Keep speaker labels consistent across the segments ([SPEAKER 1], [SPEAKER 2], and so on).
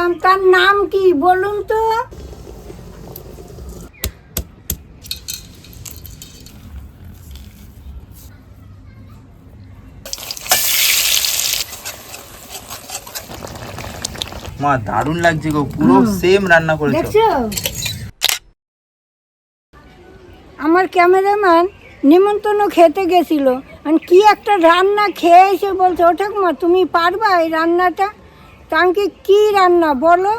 [SPEAKER 1] বললাম তার নাম কি? বলুন তো।
[SPEAKER 2] মা দারুণ লাগছে গো পুরো সেম রান্না করেছ।
[SPEAKER 1] দেখছ? আমার ক্যামেরাম্যান নিমন্ত্রণ খেতে গেছিল। কি একটা রান্না খেয়ে এসে বলছে ও ঠাকুমা তুমি পারবা এই রান্নাটা? তা আমি কি রান্না বলো?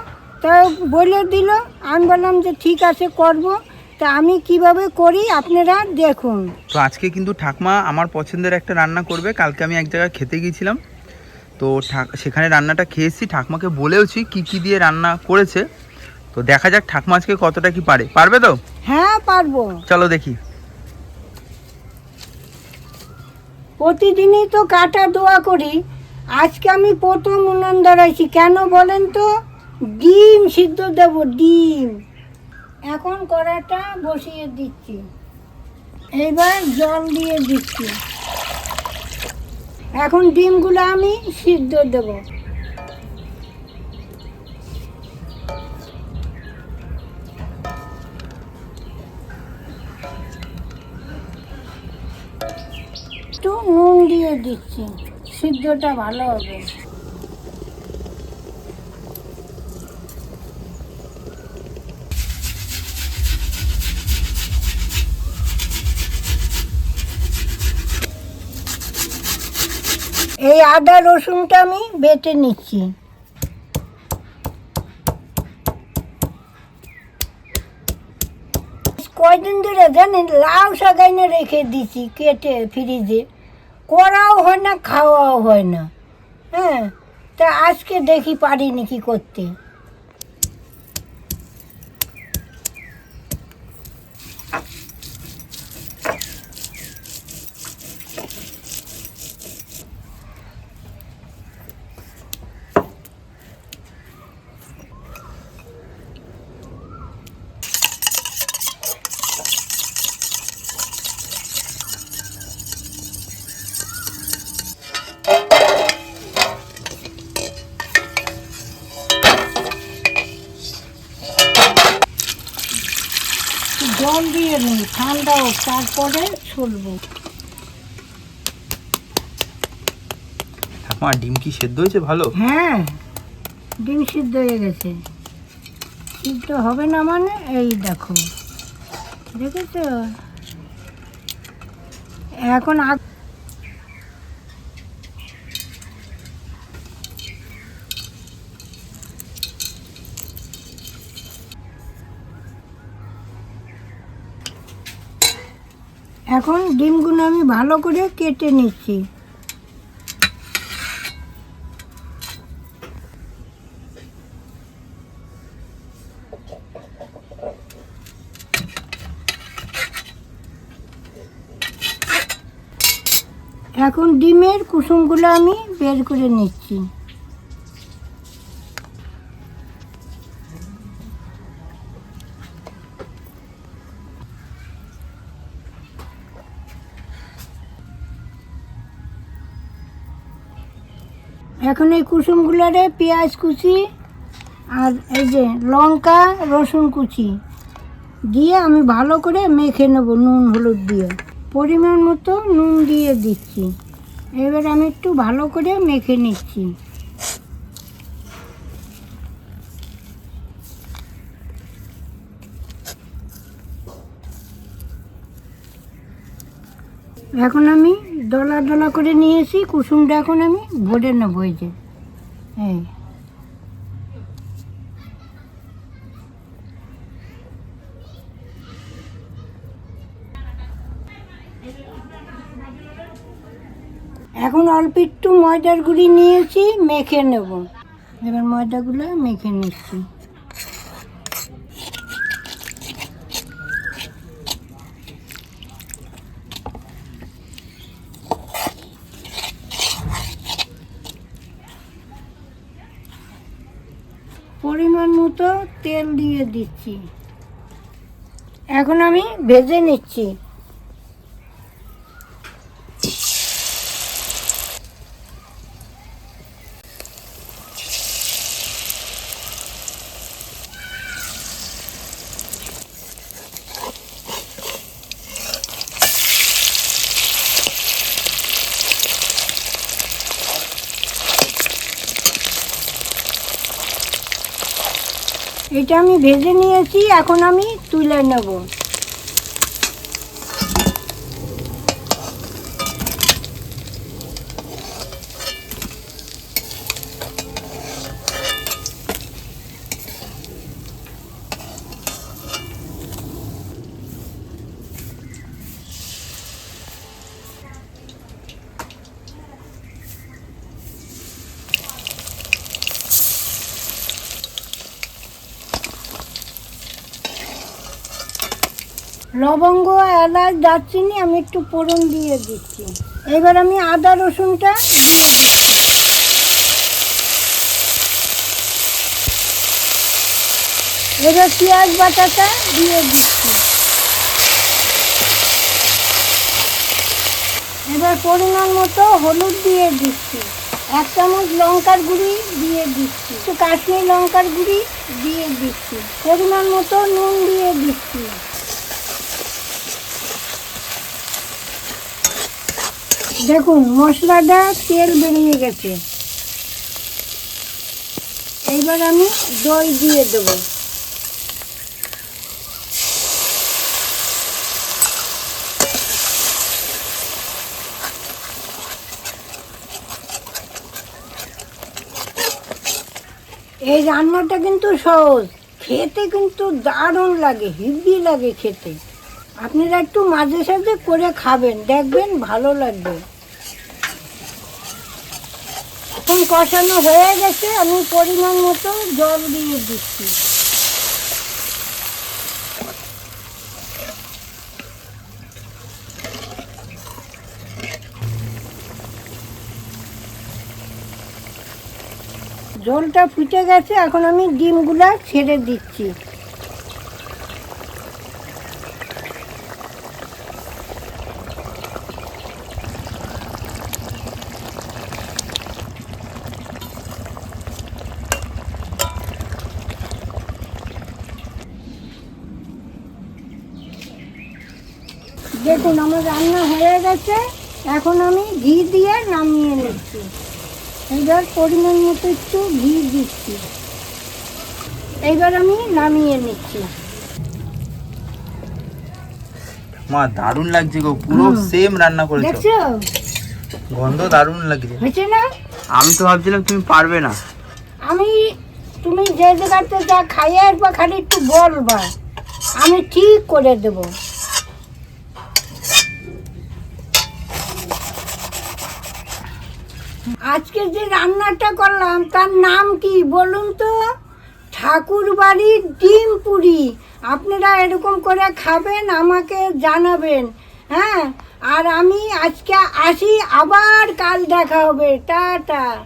[SPEAKER 1] তা বলে দিল। আমি বললাম যে ঠিক আছে করব। তা আমি কীভাবে করি? আপনারা দেখুন।
[SPEAKER 2] তো আজকে কিন্তু ঠাকমা আমার পছন্দের একটা রান্না করবে। কালকে আমি এক জায়গায় খেতে গিয়েছিলাম। তো সেখানে রান্নাটা খেয়েছি ঠাকমাকে বলেওছি কি কি দিয়ে রান্না করেছে। তো দেখা যাক ঠাকমা আজকে কতটা কি পারে। পারবে তো?
[SPEAKER 1] হ্যাঁ পারব।
[SPEAKER 2] চলো দেখি।
[SPEAKER 1] প্রতিদিনই তো কাটা দোয়া করি। আজকে আমি প্রথম উনান ধরাইছি, কেন বলেন তো? ডিম সিদ্ধ দেব, ডিম। এখন কড়াটা বসিয়ে দিচ্ছি। এবার জল দিয়ে দিচ্ছি। এখন ডিমগুলো আমি সিদ্ধ দেব। একটু নুন দিয়ে দিচ্ছি। সিদ্ধটা ভালো হবে। এই আদা রসুনটা আমি বেটে নিচ্ছি। কয়দিন ধরে জানেন, লাউ এনে রেখে দিছি কেটে ফ্রিজে। করাও হয় না খাওয়াও হয় না। হ্যাঁ? তা আজকে দেখি পারিনি কি করতে জল দিয়ে নিই ঠান্ডা হোক তারপরে ছুলবো।
[SPEAKER 2] ঠাকমা ডিম কি সেদ্ধ হয়েছে? ভালো?
[SPEAKER 1] হ্যাঁ ডিম সিদ্ধ হয়ে গেছে। সিদ্ধ হবে না মানে এই দেখো। দেখেছ? এখন আগ এখন ডিমগুলো আমি ভালো করে কেটে নিচ্ছি। এখন ডিমের কুসুমগুলো আমি বের করে নিচ্ছি। এখন এই কুসুমগুলোরে পেঁয়াজ কুচি আর এই যে লঙ্কা, রসুন কুচি দিয়ে আমি ভালো করে মেখে নেব নুন, হলুদ দিয়ে। পরিমাণ মতো নুন দিয়ে দিচ্ছি। এবার আমি একটু ভালো করে মেখে নিচ্ছি। এখন আমি ডলা ডলা করে নিয়েছি, কুসুমটা এখন আমি ভরে নেব এই যে। এই। এখন অল্প একটু ময়দার গুঁড়ি নিয়েছি, মেখে নেব। এবার ময়দাগুলো মেখে নিচ্ছি। পরিমাণ মতো তেল দিয়ে দিচ্ছি। এখন আমি ভেজে নিচ্ছি। এটা আমি ভেজে নিয়েছি এখন আমি তুলে নেব। লবঙ্গ এলাচ, দারচিনি আমি একটু ফোড়ন দিয়ে দিচ্ছি। এবার আমি আদা, রসুনটা এবার পেঁয়াজ বাটাটা দিয়ে দিচ্ছি। এবার পরিমাণ মতো হলুদ দিয়ে দিচ্ছি। এক চামচ লঙ্কার গুঁড়ি দিয়ে দিচ্ছি। একটু কাশ্মীর লঙ্কার গুঁড়ি দিয়ে দিচ্ছি। পরিমাণ মতো নুন দিয়ে দিচ্ছি। দেখুন, মশলাটা তেল বেরিয়ে গেছে। এইবার আমি দই দিয়ে দেবো। এই রান্নাটা কিন্তু সহজ। খেতে কিন্তু দারুণ লাগে হিব্বি লাগে খেতে। আপনারা একটু মাঝে সাঝে করে খাবেন, দেখবেন ভালো লাগবে। এখন কষানো হয়ে গেছে, আমি পরিমাণ মতো জল দিয়ে দিচ্ছি। জলটা ফুটে গেছে, এখন আমি ডিমগুলা ছেড়ে দিচ্ছি। দেখুন আমার রান্না হয়ে গেছে। এখন আমি ঘি দিয়ে নামিয়ে নিচ্ছি। এবার পরিমাণ মতো একটু ঘি দিচ্ছি। এবার আমি নামিয়ে নিচ্ছি।
[SPEAKER 2] মা দারুণ লাগছে গো পুরো সেম রান্না করেছ।
[SPEAKER 1] দেখছ?
[SPEAKER 2] গন্ধ দারুণ লাগছে।
[SPEAKER 1] হয়েছে না?
[SPEAKER 2] আমি তো ভাবছিলাম তুমি পারবে না।
[SPEAKER 1] আমি তুমি যে জায়গাতে যা খাইয়ে আসবা খালি একটু বলবা। আমি ঠিক করে দেব। আজকে যে রান্নাটা করলাম, তার নাম কি বলুন তো? ঠাকুর বাড়ির ডিম পুরি। আপনারা এরকম করে খাবেন, আমাকে জানাবেন হ্যাঁ? আর আমি আজকে আসি, আবার কাল দেখা হবে। টাটা।